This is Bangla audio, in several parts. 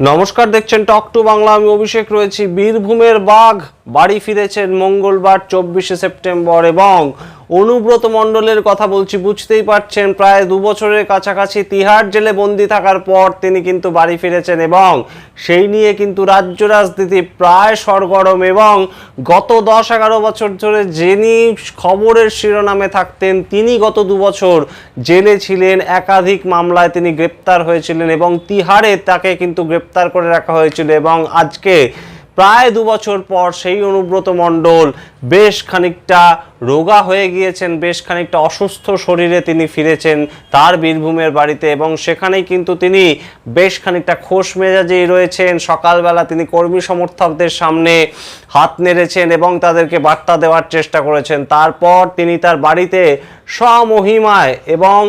নমস্কার দেখছেন টক টু বাংলা আমি অভিষেক রয়েছি বীরভূমের বাঘ। বাড়ি ফিরেছেন মঙ্গলবার, চব্বিশে সেপ্টেম্বর, এবং অনুব্রত মণ্ডলের কথা বলছি, বুঝতেই পারছেন, প্রায় দু বছরের কাছাকাছি তিহার জেলে বন্দি থাকার পর তিনি কিন্তু বাড়ি ফিরেছেন, এবং সেই নিয়ে কিন্তু রাজ্য রাজনীতি প্রায় সরগরম, এবং গত দশ এগারো বছর ধরে যিনি খবরের শিরোনামে থাকতেন, তিনি গত দু বছর জেলে ছিলেন, একাধিক মামলায় তিনি গ্রেপ্তার হয়েছিলেন, এবং তিহারে তাকে কিন্তু গ্রেপ্তার করে রাখা হয়েছিল, এবং আজকে প্রায় দু বছর পর সেই অনুব্রত মণ্ডল বেশ খানিকটা রোগা হয়ে গিয়েছেন, বেশ খানিকটা অসুস্থ শরীরে তিনি ফিরেছেন তার বীরভূমের বাড়িতে এবং সেখানেই কিন্তু তিনি বেশ খানিকটা খোশ মেজাজেই রয়েছেন। সকালবেলা তিনি কর্মী সমর্থকদের সামনে হাত নেড়েছেন এবং তাদেরকে বার্তা দেওয়ার চেষ্টা করেছেন। তারপর তিনি তার বাড়িতে স্বমহিমায় এবং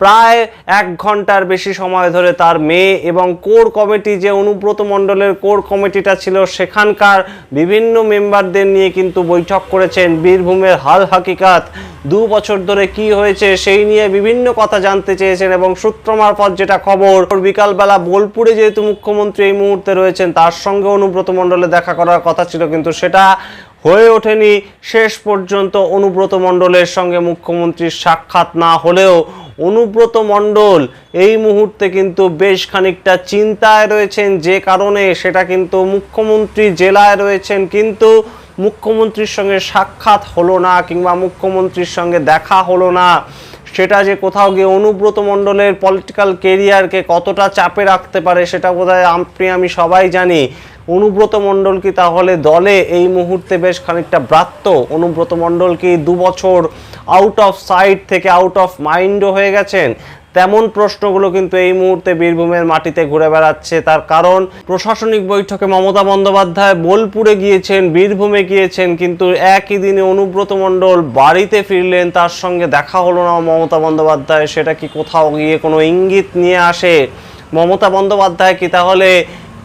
প্রায় এক ঘণ্টার বেশি সময় ধরে তার মেয়ে এবং কোর কমিটি যে অনুব্রত মণ্ডলের কোর কমিটিটা ছিল, সেখানকার বিভিন্ন মেম্বারদের নিয়ে কিন্তু বৈঠক করেছেন বীরভূমের হাল হাকিকাত। দু বছর ধরে কি হয়েছে সেই নিয়ে বিভিন্ন কথা জানতে চেয়েছেন এবং সূত্র মারফত যেটা খবর, বিকালবেলা বোলপুরে যেহেতু মুখ্যমন্ত্রী এই মুহূর্তে রয়েছেন, তার সঙ্গে অনুব্রত মণ্ডলের দেখা করার কথা ছিল, কিন্তু সেটা হয়ে ওঠেনি। শেষ পর্যন্ত অনুব্রত মণ্ডলের সঙ্গে মুখ্যমন্ত্রীর সাক্ষাৎ না হলেও অনুব্রত মণ্ডল। এই মুহূর্তে কিন্তু বেশ খানিকটা চিন্তায় রয়েছেন যে কারণে সেটা কিন্তু মুখ্যমন্ত্রী জেলায় রয়েছেন, কিন্তু মুখ্যমন্ত্রীর সঙ্গে সাক্ষাৎ হলো না কিংবা মুখ্যমন্ত্রীর সঙ্গে দেখা হলো না। সেটা যে কোথাও গিয়ে অনুব্রত মণ্ডলের পলিটিক্যাল কেরিয়ারকে কতটা চাপে রাখতে পারে সেটা বোধহয় আপনি আমি সবাই জানি। অনুব্রত মণ্ডল কি তাহলে দলে এই মুহূর্তে বেশ খানিকটা ব্রাত্য? অনুব্রত মণ্ডল কি দু বছর আউট অফ সাইট থেকে আউট অফ মাইন্ডও হয়ে গেছেন? তেমন প্রশ্নগুলো কিন্তু এই মুহূর্তে বীরভূমের মাটিতে ঘুরে বেড়াচ্ছে। তার কারণ, প্রশাসনিক বৈঠকে মমতা বন্দ্যোপাধ্যায় বোলপুরে গিয়েছেন, বীরভূমে গিয়েছেন, কিন্তু একই দিনে অনুব্রত মণ্ডল বাড়িতে ফিরলেন, তার সঙ্গে দেখা হলো না মমতা বন্দ্যোপাধ্যায়। সেটা কি কোথাও গিয়ে কোনো ইঙ্গিত নিয়ে আসে? মমতা বন্দ্যোপাধ্যায় কি তাহলে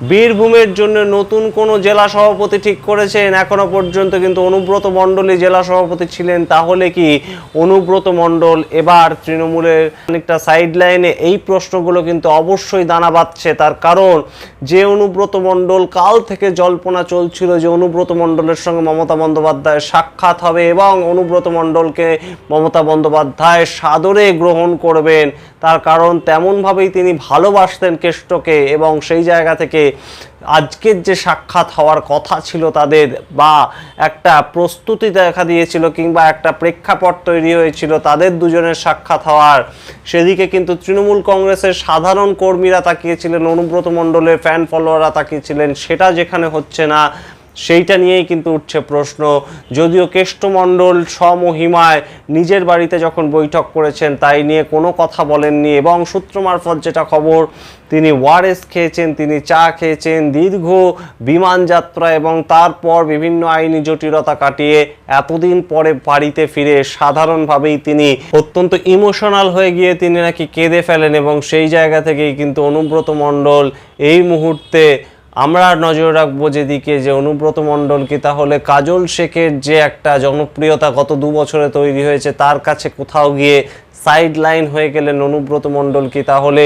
বীরভূমের জন্য নতুন কোনো জেলা সভাপতি ঠিক করেছেন? এখনও পর্যন্ত কিন্তু অনুব্রত মণ্ডলী জেলা সভাপতি ছিলেন, তাহলে কি অনুব্রত মণ্ডল এবার তৃণমূলের অনেকটা সাইড লাইনে এই প্রশ্নগুলো কিন্তু অবশ্যই দানা বাঁধছে। তার কারণ, যে অনুব্রত মণ্ডল কাল থেকে জল্পনা চলছিল যে অনুব্রত মণ্ডলের সঙ্গে মমতা বন্দ্যোপাধ্যায়ের সাক্ষাৎ হবে এবং অনুব্রত মণ্ডলকে মমতা বন্দ্যোপাধ্যায় সাদরে গ্রহণ করবেন। তার কারণ, তেমনভাবেই তিনি ভালোবাসতেন কেষ্টকে এবং সেই জায়গা থেকে আজকের যে সাক্ষাৎ হওয়ার কথা ছিল তাদের বা একটা প্রস্তুতি দেখা দিয়েছিল কিংবা একটা প্রেক্ষাপট তৈরি হয়েছিল, তাদের দুজনের সাক্ষাৎ হওয়ার। সেদিকে কিন্তু তৃণমূল কংগ্রেসের সাধারণ কর্মীরা তাকিয়েছিলেন, অনুব্রত মণ্ডলের ফ্যান ফলোয়াররা তাকিয়েছিলেন, সেটা যেখানে হচ্ছে না। সেইটা নিয়েই কিন্তু উঠছে প্রশ্ন। যদিও কেষ্টমণ্ডল স্বমহিমায় নিজের বাড়িতে যখন বৈঠক করেছেন, তাই নিয়ে কোনো কথা বলেননি এবং সূত্র মারফত যেটা খবর, তিনি ওয়ারেস খেয়েছেন, তিনি চা খেয়েছেন, দীর্ঘ বিমান যাত্রা এবং তারপর বিভিন্ন আইনি জটিলতা কাটিয়ে এতদিন পরে বাড়িতে ফিরে সাধারণভাবেই তিনি অত্যন্ত ইমোশনাল হয়ে গিয়ে তিনি নাকি কেঁদে ফেলেন এবং সেই জায়গা থেকেই কিন্তু অনুব্রত মণ্ডল এই মুহূর্তে আমরা নজর রাখব যেদিকে যে অনুব্রত মণ্ডল কি, তাহলে কাজল শেখের যে একটা জনপ্রিয়তা গত দু বছরে তৈরি হয়েছে, তার কাছে কোথাও গিয়ে সাইড লাইন হয়ে গেলেন অনুব্রত মণ্ডল কি, তাহলে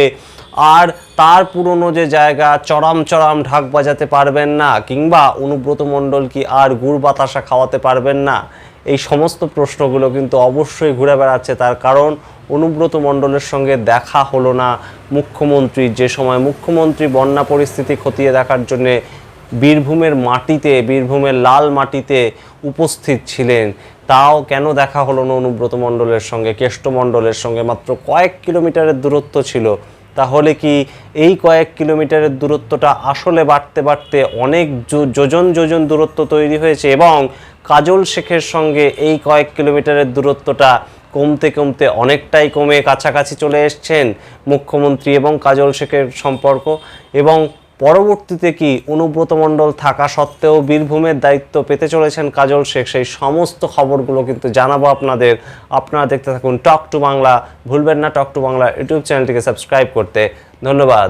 আর তার পুরনো যে জায়গা চড়াম চড়াম ঢাক বাজাতে পারবেন না, কিংবা অনুব্রত মণ্ডল কি আর গুড় বাতাসা খাওয়াতে পারবেন না। এই সমস্ত প্রশ্নগুলো কিন্তু অবশ্যই ঘুরে বেড়াচ্ছে। তার কারণ অনুব্রত মণ্ডলের সঙ্গে দেখা হলো না। মুখ্যমন্ত্রীর যে সময় মুখ্যমন্ত্রী বন্যা পরিস্থিতি খতিয়ে দেখার জন্যে বীরভূমের মাটিতে, বীরভূমের লাল মাটিতে উপস্থিত ছিলেন। তাও কেন দেখা হলো না অনুব্রত মণ্ডলের সঙ্গে? কেষ্ট মণ্ডলের সঙ্গে মাত্র কয়েক কিলোমিটারের দূরত্ব ছিল। তাহলে কি এই কয়েক কিলোমিটারের দূরত্বটা আসলে বাড়তে বাড়তে অনেক যোজন যোজন দূরত্ব তৈরি হয়েছে এবং কাজল শেখের সঙ্গে এই কয়েক কিলোমিটারের দূরত্বটা কমতে কমতে অনেকটাই কমে কাছাকাছি চলে এসছেন মুখ্যমন্ত্রী এবং কাজল শেখের সম্পর্ক। এবং পরবর্তীতে কি অনুব্রত মণ্ডল থাকা সত্ত্বেও বীরভূমের দায়িত্ব পেতে চলেছেন কাজল শেখ, সেই সমস্ত খবরগুলো কিন্তু জানাব আপনাদের। আপনারা দেখতে থাকুন টক টু বাংলা। ভুলবেন না টক টু বাংলা ইউটিউব চ্যানেলটিকে সাবস্ক্রাইব করতে। ধন্যবাদ।